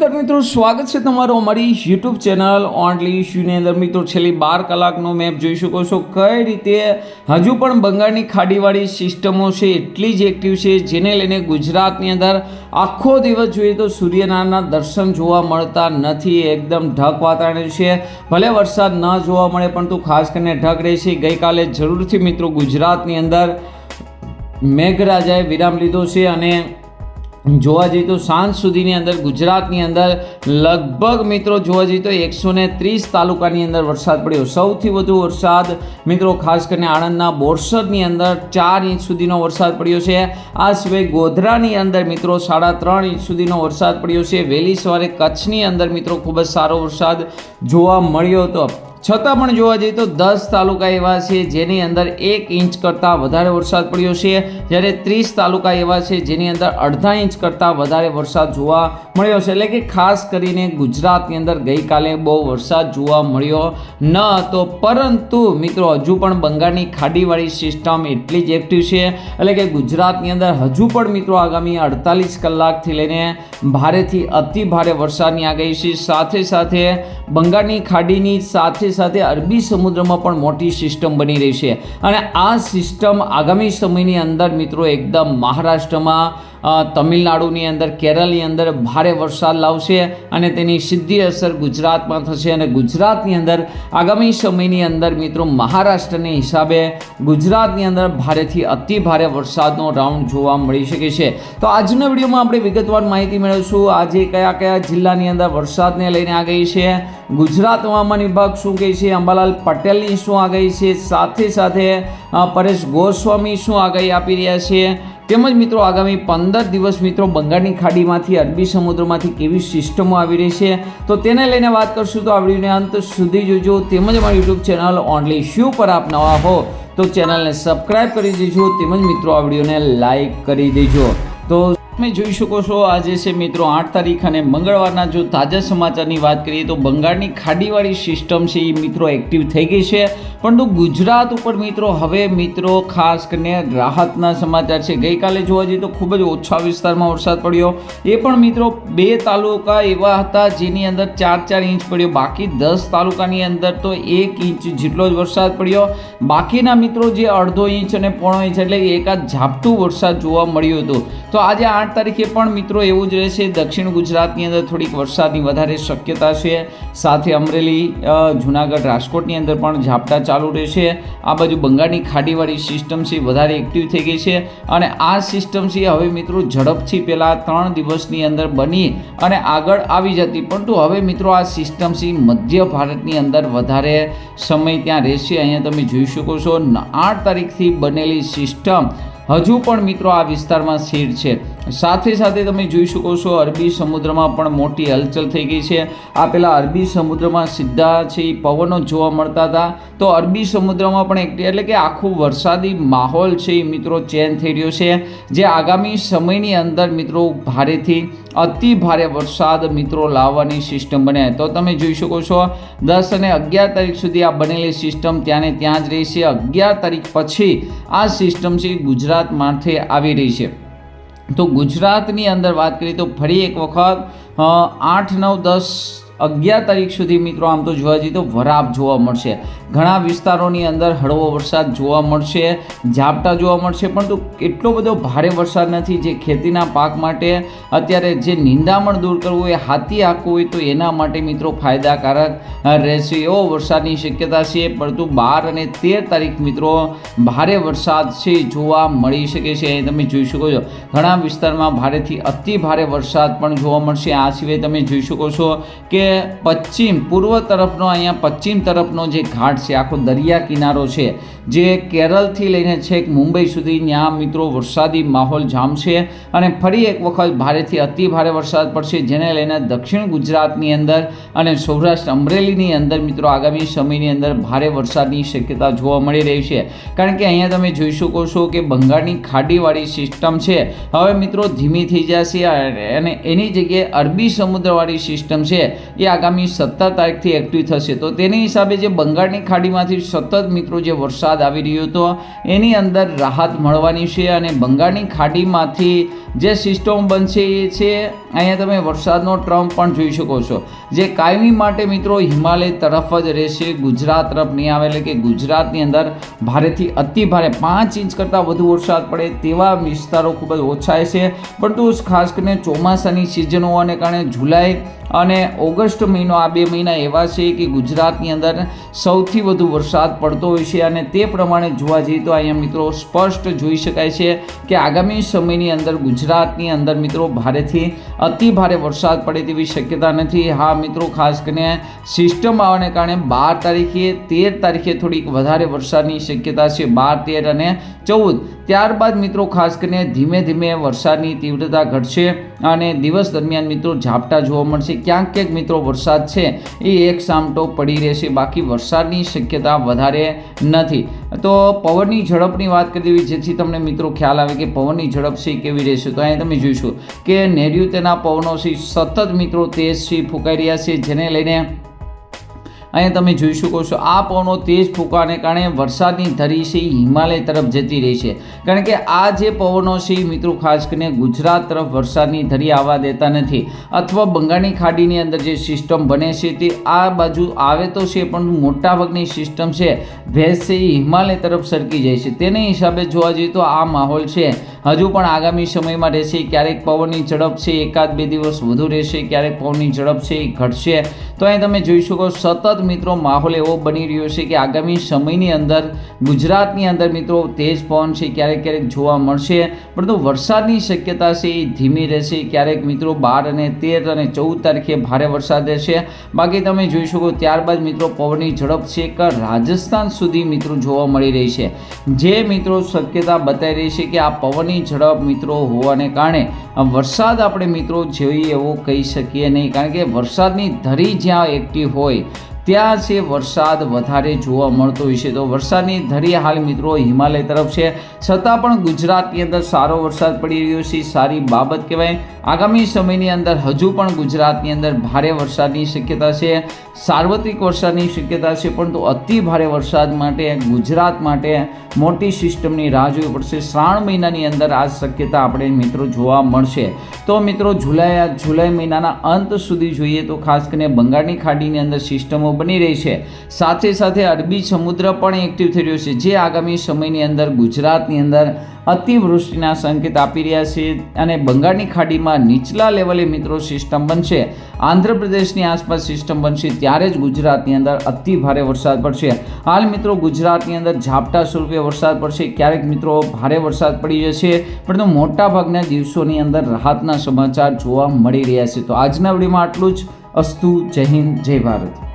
નમસ્કાર મિત્રો, સ્વાગત છે તમારું અમારી યુટ્યુબ ચેનલ ઓનલી ઇશ્યુની અંદર. મિત્રો, છેલ્લી બાર કલાકનો મેપ જોઈ શકો છો. કઈ રીતે હજુ પણ બંગાળની ખાડીવાળી સિસ્ટમો છે, એટલી જ એક્ટિવ છે, જેને લઈને ગુજરાતની અંદર આખો દિવસ જોઈએ તો સૂર્યનારાયણના દર્શન જોવા મળતા નથી. એકદમ ઢક વાતાવરણ છે. ભલે વરસાદ ન જોવા મળે પણ તો ખાસ કરીને ઢક રહે છે ગઈકાલે જરૂરથી મિત્રો ગુજરાતની અંદર મેઘરાજાએ વિરામ લીધો છે અને જોવા જઈએ તો સાંજ સુધીની અંદર, ગુજરાતની અંદર લગભગ મિત્રો જોવા જઈએ તો એકસો ને ત્રીસ તાલુકાની અંદર વરસાદ પડ્યો. સૌથી વધુ વરસાદ મિત્રો ખાસ કરીને આણંદના બોરસદની અંદર ચાર ઇંચ સુધીનો વરસાદ પડ્યો છે. આ સિવાય ગોધરાની અંદર મિત્રો સાડા ત્રણ ઇંચ સુધીનો વરસાદ પડ્યો છે. વહેલી સવારે કચ્છની અંદર મિત્રો ખૂબ જ સારો વરસાદ જોવા મળ્યો હતો. છતાં પણ જોવા જઈએ તો દસ તાલુકા એવા છે જેની અંદર એક ઇંચ કરતાં વધારે વરસાદ પડ્યો છે. જ્યારે ત્રીસ તાલુકા એવા છે જેની અંદર અડધા ઇંચ કરતાં વધારે વરસાદ જોવા મળ્યો છે. એટલે કે ખાસ કરીને ગુજરાતની અંદર ગઈકાલે બહુ વરસાદ જોવા મળ્યો ન હતો. પરંતુ મિત્રો, હજુ પણ બંગાળની ખાડીવાળી સિસ્ટમ એટલી જ એક્ટિવ છે. એટલે કે ગુજરાતની અંદર હજુ પણ મિત્રો આગામી અડતાલીસ કલાકથી લઈને ભારેથી અતિ ભારે વરસાદની આગાહી છે. સાથે સાથે બંગાળની ખાડીની સાથે સાથે અરબી સમુદ્રમાં પણ મોટી સિસ્ટમ બની રહી છે. અને આ સિસ્ટમ આગામી સમયની અંદર મિત્રો એકદમ મહારાષ્ટ્રમાં તમિલનાડુની અંદર, કેરળની અંદર ભારે વરસાદ લાવશે અને તેની સીધી અસર ગુજરાતમાં થશે. અને ગુજરાતની અંદર આગામી સમયની અંદર મિત્રો મહારાષ્ટ્રની હિસાબે ગુજરાતની અંદર ભારેથી અતિ ભારે વરસાદનો રાઉન્ડ જોવા મળી શકે છે. તો આજના વિડીયોમાં આપણે વિગતવાર માહિતી મેળવીશું. આજે કયા કયા જિલ્લાની અંદર વરસાદને લઈને આગળ છે? ગુજરાત હવામાન વિભાગ શું કહે છે? અંબાલાલ પટેલની શું આગાહી છે? સાથે સાથે પરેશ ગોસ્વામી શું આગાહી આપી રહ્યા છે? તેમજ મિત્રો આગામી પંદર દિવસ મિત્રો બંગાળની ખાડીમાંથી, અરબી સમુદ્રમાંથી કેવી સિસ્ટમો આવી રહી છે, તો તેને લઈને વાત કરશું તો આ વિડીયોને અંત સુધી જોજો. તેમજ અમારી યુટ્યુબ ચેનલ ઓનલી શ્યુ પર આપ નવા હો, તો ચેનલને સબસ્ક્રાઈબ કરી દેજો. તેમજ મિત્રો આ વિડીયોને લાઈક કરી દેજો. તો તમે જોઈ શકો છો, આજે છે મિત્રો આઠ તારીખ અને મંગળવારના જો તાજા સમાચારની વાત કરીએ તો બંગાળની ખાડીવાળી સિસ્ટમ છે એ મિત્રો એક્ટિવ થઈ ગઈ છે. પરંતુ ગુજરાત ઉપર મિત્રો હવે મિત્રો ખાસ કરીને રાહતના સમાચાર છે. ગઈકાલે જોવા જઈએ તો ખૂબ જ ઓછા વિસ્તારમાં વરસાદ પડ્યો. એ પણ મિત્રો બે તાલુકા એવા હતા જેની અંદર ચાર ચાર ઇંચ પડ્યો. બાકી દસ તાલુકાની અંદર તો એક ઇંચ જેટલો જ વરસાદ પડ્યો. બાકીના મિત્રો જે અડધો ઇંચ અને પોણો ઇંચ એટલે એકાદ ઝાપટું વરસાદ જોવા મળ્યું હતું. તો આજે આઠ તારીખે પણ મિત્રો એવું જ રહેશે. દક્ષિણ ગુજરાતની અંદર થોડીક વરસાદની વધારે શક્યતા છે. સાથે અમરેલી જુનાગઢ, રાજકોટની અંદર પણ ઝાપટા ચાલુ રહેશે. આ બાજુ બંગાળની ખાડીવાળી સિસ્ટમ છે, વધારે એક્ટિવ થઈ ગઈ છે. અને આ સિસ્ટમ છે, હવે મિત્રો ઝડપથી પહેલાં ત્રણ દિવસની અંદર બની અને આગળ આવી જતી. પરંતુ હવે મિત્રો આ સિસ્ટમ છે, મધ્ય ભારતની અંદર વધારે સમય ત્યાં રહેશે. અહીંયા તમે જોઈ શકો છો, આઠ તારીખથી બનેલી સિસ્ટમ હજુ પણ મિત્રો આ વિસ્તારમાં સ્થિર છે. સાથે સાથે તમે જોઈ શકો છો, અરબી સમુદ્રમાં પણ મોટી હલચલ થઈ ગઈ છે. આ પહેલાં અરબી સમુદ્રમાં સીધા છે એ પવનો જોવા મળતા હતા. તો અરબી સમુદ્રમાં પણ એક એટલે કે આખું વરસાદી માહોલ છે એ મિત્રો ચેન્જ થઈ રહ્યો છે. જે આગામી સમયની અંદર મિત્રો ભારેથી અતિ ભારે વરસાદ મિત્રો લાવવાની સિસ્ટમ બને. તો તમે જોઈ શકો છો, દસ અને અગિયાર તારીખ સુધી આ બનેલી સિસ્ટમ ત્યાં ને ત્યાં જ રહેશે. અગિયાર તારીખ પછી આ સિસ્ટમ છે ગુજરાત માથે આવી રહી છે. તો ગુજરાતની અંદર વાત કરીએ તો ફરી એક વખત આઠ, નવ, દસ, અગિયાર તારીખ સુધી મિત્રો આમ તો જોવા જઈએ તો વરાપ જોવા મળશે. ઘણા વિસ્તારોની અંદર હળવો વરસાદ જોવા મળશે, ઝાપટા જોવા મળશે, પરંતુ એટલો બધો ભારે વરસાદ નથી જે ખેતીના પાક માટે, અત્યારે જે નિંદામણ દૂર કરવું હોય હાથી હાંકવું હોય તો એના માટે મિત્રો ફાયદાકારક રહેશે એવો વરસાદની શક્યતા છે, પરંતુ બાર અને તેર તારીખ મિત્રો ભારે વરસાદ છે જોવા મળી શકે છે. તમે જોઈ શકો છો, ઘણા વિસ્તારમાં ભારેથી અતિ ભારે વરસાદ પણ જોવા મળશે. આ સિવાય તમે જોઈ શકો છો કે પશ્ચિમ પૂર્વ તરફનો, અહીંયા પશ્ચિમ તરફનો જે ઘાટ છે. આખો દરિયા કિનારો છે જે કેરળથી લઈને છેક મુંબઈ સુધી ત્યાં મિત્રો વરસાદી માહોલ જામશે અને ફરી એક વખત ભારેથી અતિ ભારે વરસાદ પડશે જેને લઈને દક્ષિણ ગુજરાતની અંદર અને સૌરાષ્ટ્ર અમરેલીની અંદર મિત્રો આગામી સમયની અંદર ભારે વરસાદની શક્યતા જોવા મળી રહી છે. કારણ કે અહીંયા તમે જોઈ શકો છો કે બંગાળની ખાડીવાળી સિસ્ટમ છે. હવે મિત્રો ધીમી થઈ જશે અને એની જગ્યાએ અરબી સમુદ્રવાળી સિસ્ટમ છે એ આગામી સત્તર તારીખથી એક્ટિવ થશે. તો તેની હિસાબે જે બંગાળની ખાડીમાંથી સતત મિત્રો જે વરસાદ આવી રહ્યો હતો, એની અંદર રાહત મળવાની છે અને બંગાળની ખાડીમાંથી જે સિસ્ટમ બનશે એ છે, અહીંયા તમે વરસાદનો ટ્રમ્પ પણ જોઈ શકો છો. જે કાયમી માટે મિત્રો હિમાલય તરફ જ રહેશે, ગુજરાત તરફ નહીં આવે, એટલે કે ગુજરાતની અંદર ભારેથી અતિ ભારે પાંચ ઇંચ કરતાં વધુ વરસાદ પડે તેવા વિસ્તારો ખૂબ જ ઓછા છે. પરંતુ ખાસ કરીને ચોમાસાની સિઝન હોવાને કારણે જુલાઈ અને ઓગસ્ટ મહિનો આ બે મહિના એવા છે કે ગુજરાતની અંદર સૌથી વધુ વરસાદ પડતો હોય છે અને તે પ્રમાણે જોવા જઈએ તો અહીંયા મિત્રો સ્પષ્ટ જોઈ શકાય છે કે આગામી સમયની અંદર ગુજરાતની અંદર મિત્રો ભારેથી અતિ ભારે વરસાદ પડે તેવી શક્યતા નથી. હા, મિત્રો, ખાસ કરીને સિસ્ટમ આવવાને કારણે બાર તારીખે, તેર તારીખે થોડીક વધારે વરસાદની શક્યતા છે. બાર, તેર અને ચૌદ. ત્યારબાદ મિત્રો ખાસ કરીને ધીમે ધીમે વરસાદની તીવ્રતા ઘટશે અને દિવસ દરમિયાન મિત્રો ઝાપટા જોવા મળશે ક્યાંક ક્યાંક મિત્રો વરસાદ છે. એ એક સામટો પડી રહેશે. બાકી વરસાદની શક્યતા વધારે નથી. તો પવનની ઝડપની વાત કરી દેવી, જેથી તમને મિત્રો ખ્યાલ આવે કે પવનની ઝડપ છે કેવી રહેશે. તો અહીંયા તમે જોઈશું કે નેર્યુ તેના પવનો છે. સતત મિત્રો તેજ છે, ફૂંકાઈ રહ્યા છે, જેને લઈને અહીંયા તમે જોઈ શકો છો, આ પવનો તેજ ફૂંકાને કારણે વરસાદની ધરી છે એ હિમાલય તરફ જતી રહી છે. કારણ કે આ જે પવનો છે એ મિત્રો ખાસ કરીને ગુજરાત તરફ વરસાદની ધરી આવવા દેતા નથી. અથવા બંગાળની ખાડીની અંદર જે સિસ્ટમ બને છે, તે આ બાજુ આવે તો છે પણ મોટાભાગની સિસ્ટમ છે, ભેજ છે એ હિમાલય તરફ સરકી જાય છે. તેને હિસાબે જોવા જઈએ તો આ માહોલ છે. હજુ પણ આગામી સમયમાં રહેશે, ક્યારેક પવનની ઝડપ છે, એકાદ બે દિવસ વધુ રહેશે, ક્યારેક પવનની ઝડપ છે એ ઘટશે. તો અહીં તમે જોઈ શકો, સતત મિત્રો માહોલ એવો બની રહ્યો છે કે આગામી સમયની અંદર ગુજરાતની અંદર મિત્રો તેજ પવન છે, ક્યારેક ક્યારેક જોવા મળશે. પરંતુ વરસાદની શક્યતા છે એ ધીમી રહેશે. ક્યારેક મિત્રો બાર અને તેર અને ચૌદ તારીખે ભારે વરસાદ રહેશે. બાકી તમે જોઈ શકો ત્યારબાદ મિત્રો પવનની ઝડપ છે કે રાજસ્થાન સુધી મિત્રો જોવા મળી રહી છે. જે મિત્રો શક્યતા બતાવી રહી છે કે આ પવનની ઝડપ મિત્રો હોવાને કારણે વરસાદ આપણે મિત્રો જોઈએ એવો કહી શકીએ નહીં. કારણ કે વરસાદની ધરી જ્યાં એકટી હોય ત્યાં છે વરસાદ વધારે જોવા મળતો હોય છે. તો વરસાદની ધરી હાલ મિત્રો હિમાલય તરફ છે. છતાં પણ ગુજરાતની અંદર સારો વરસાદ પડી રહ્યો છે. સારી બાબત કહેવાય. આગામી સમયની અંદર હજુ પણ ગુજરાતની અંદર ભારે વરસાદની શક્યતા છે. સાર્વત્રિક વરસાદની શક્યતા છે, પરંતુ અતિ ભારે વરસાદ માટે, ગુજરાત માટે મોટી સિસ્ટમની રાહ જોવી પડશે. શ્રાવણ મહિનાની અંદર આ શક્યતા આપણે મિત્રો જોવા મળશે. તો મિત્રો, જુલાઈ જુલાઈ મહિનાના અંત સુધી જોઈએ તો ખાસ કરીને બંગાળની ખાડીની અંદર સિસ્ટમો બની રહી છે. સાથે સાથે અરબી સમુદ્ર પણ એક્ટિવ થઈ રહ્યો છે. જે આગામી સમયની અંદર ગુજરાતની અંદર અતિવૃષ્ટિના સંકેત આપી રહ્યા છે અને બંગાળની ખાડીમાં નીચલા લેવલે મિત્રો સિસ્ટમ બનશે. આંધ્રપ્રદેશની આસપાસ સિસ્ટમ બનશે ત્યારે જ ગુજરાતની અંદર અતિ ભારે વરસાદ પડશે. હાલ મિત્રો ગુજરાતની અંદર ઝાપટા સ્વરૂપે વરસાદ પડશે. ક્યારેક મિત્રો ભારે વરસાદ પડી જશે, પરંતુ મોટાભાગના દિવસોની અંદર રાહતના સમાચાર જોવા મળી રહ્યા છે. તો આજના વિડીયોમાં આટલું જ. અસ્તુ, જય હિન્દ, જય ભારત.